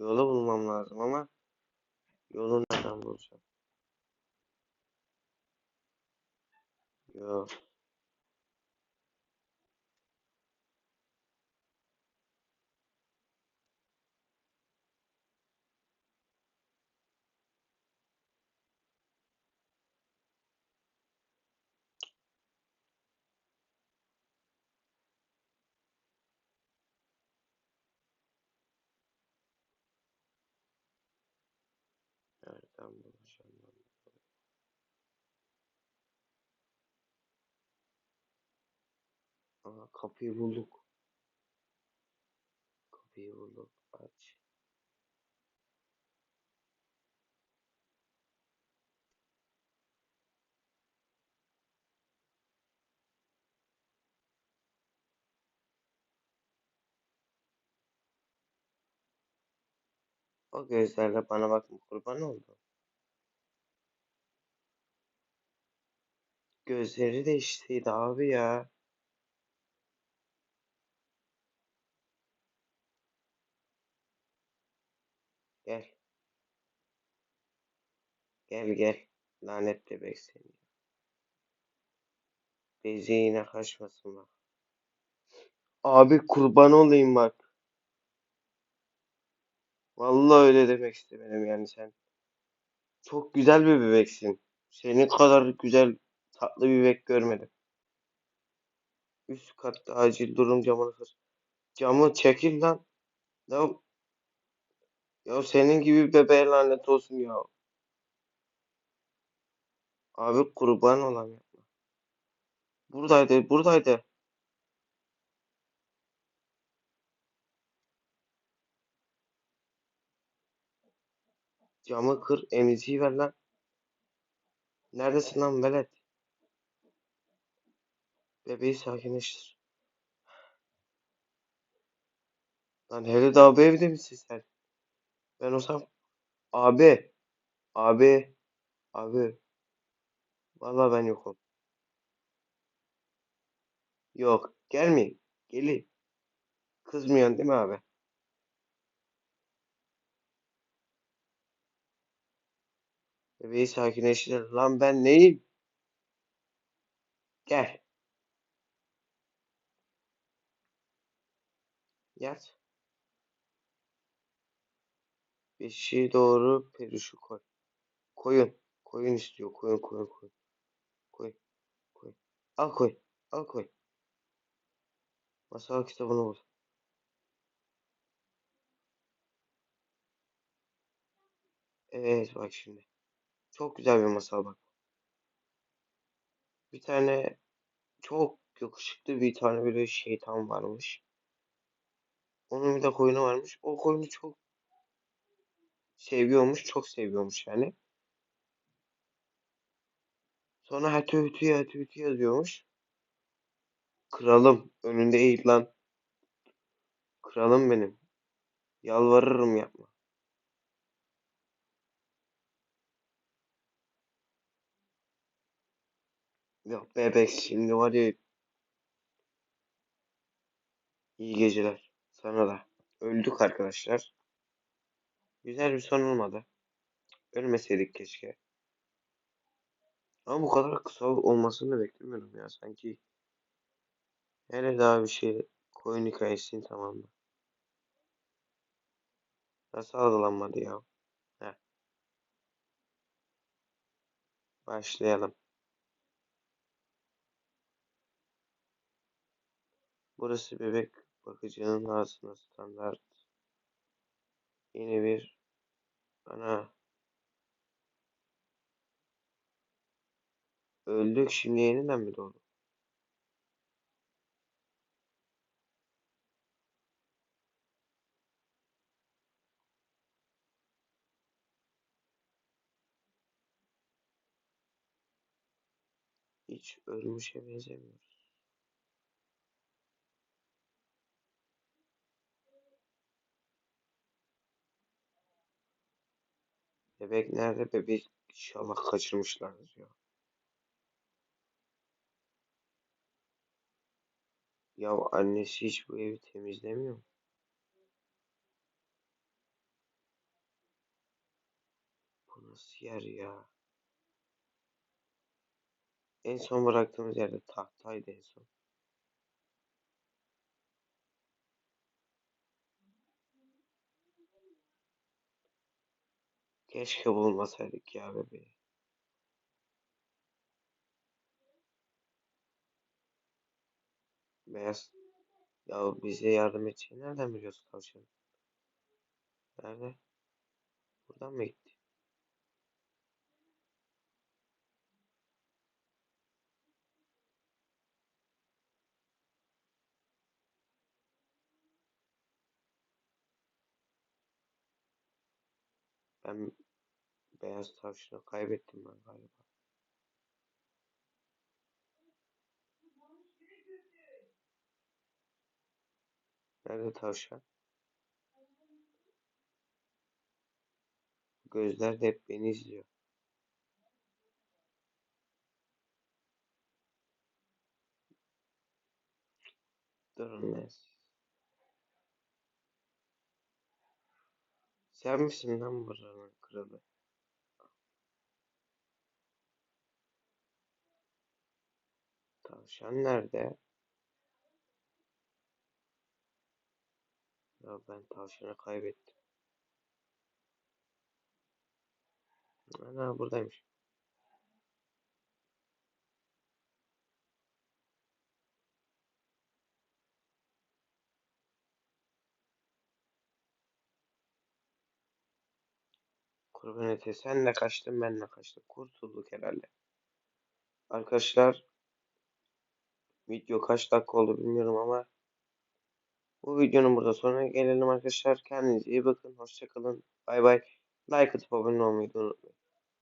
Yolu bulmam lazım ama yolu nereden bulacağım? Yok. Bulacağım ben? Aa, kapıyı bulduk. Kapıyı bulduk. Aç. O gözlerle bana bakma kurban oldu. Gözleri değiştiydi abi ya. Gel. Gel gel. Lanet bebek seni. Bezi yine kaçmasın bak. Abi kurban olayım bak. Vallahi öyle demek istemedim yani sen. Çok güzel bir bebeksin. Senin kadar güzel tatlı bir bebek görmedim. Üst katta acil durum camını kır. Camı çekil lan. Ya, ya senin gibi bebeğe lanet olsun ya. Abi kurban olayım yapma. Buradaydı, buradaydı. Camı kır, emziği ver lan. Neredesin lan velet? Bebeği sakinleştir. Lan hele daha bu evde misin sen? Ben olsam abi, abi, abi. Vallahi ben yokum. Yok, gelmeyin. Gelin. Kızmıyorsun değil mi abi? Bebeği sakinleştir. Lan ben neyim? Gel. Yat. Beşiği doğru peruşu koy. Koyun. Koyun istiyor. Koyun koyun koyun. Koy. Koy. Al koy. Al koy. Masal kitabını bul. Evet bak şimdi. Çok güzel bir masal bak. Bir tane çok yakışıklı bir tane böyle şeytan varmış. Onun bir de koyunu varmış. O koyunu çok seviyormuş. Çok seviyormuş yani. Sonra hatü hütü hatü hütü yazıyormuş. Kralım önünde eğil lan. Kralım benim. Yalvarırım yapma. Yok bebek şimdi var ya. İyi geceler. Sana da. Öldük arkadaşlar. Güzel bir son olmadı. Ölmeseydik keşke. Ama bu kadar kısa olmasını beklemiyorum ya sanki. Hele daha bir şey koyun hikayesini tamamla. Nasıl algılanmadı ya? Heh. Başlayalım. Burası bebek bakıcının ağzına standart. Yeni bir ana. Öldük şimdi yeniden mi doğduk? Hiç ölmüşe benzemiyoruz. Bebek nerede? Bebek inşallah kaçırmışlardır ya. Ya annesi hiç bu evi temizlemiyor mu? Bu nasıl yer ya? En son bıraktığımız yerde tahtaydı en son. Keşke bulmasaydık ya bebeği. Beyaz. Ya bize yardım edeceğini nereden biliyorsun tavşan? Nerede? Buradan mı gitti? Ben beyaz tavşanı kaybettim ben galiba. Nerede tavşan? Gözler de hep beni izliyor. Durun lan Sen misin lan buranın kralı? Tavşan nerede? Ya ben tavşanı kaybettim. Ana buradaymış. Kurban eti sen de kaçtın ben de kaçtım. Kurtulduk herhalde. Arkadaşlar video kaç dakika oldu bilmiyorum ama bu videonun burada sonuna gelelim arkadaşlar. Kendinize iyi bakın. Hoşçakalın. Bay bay. Like atıp abone olmayı unutmayın.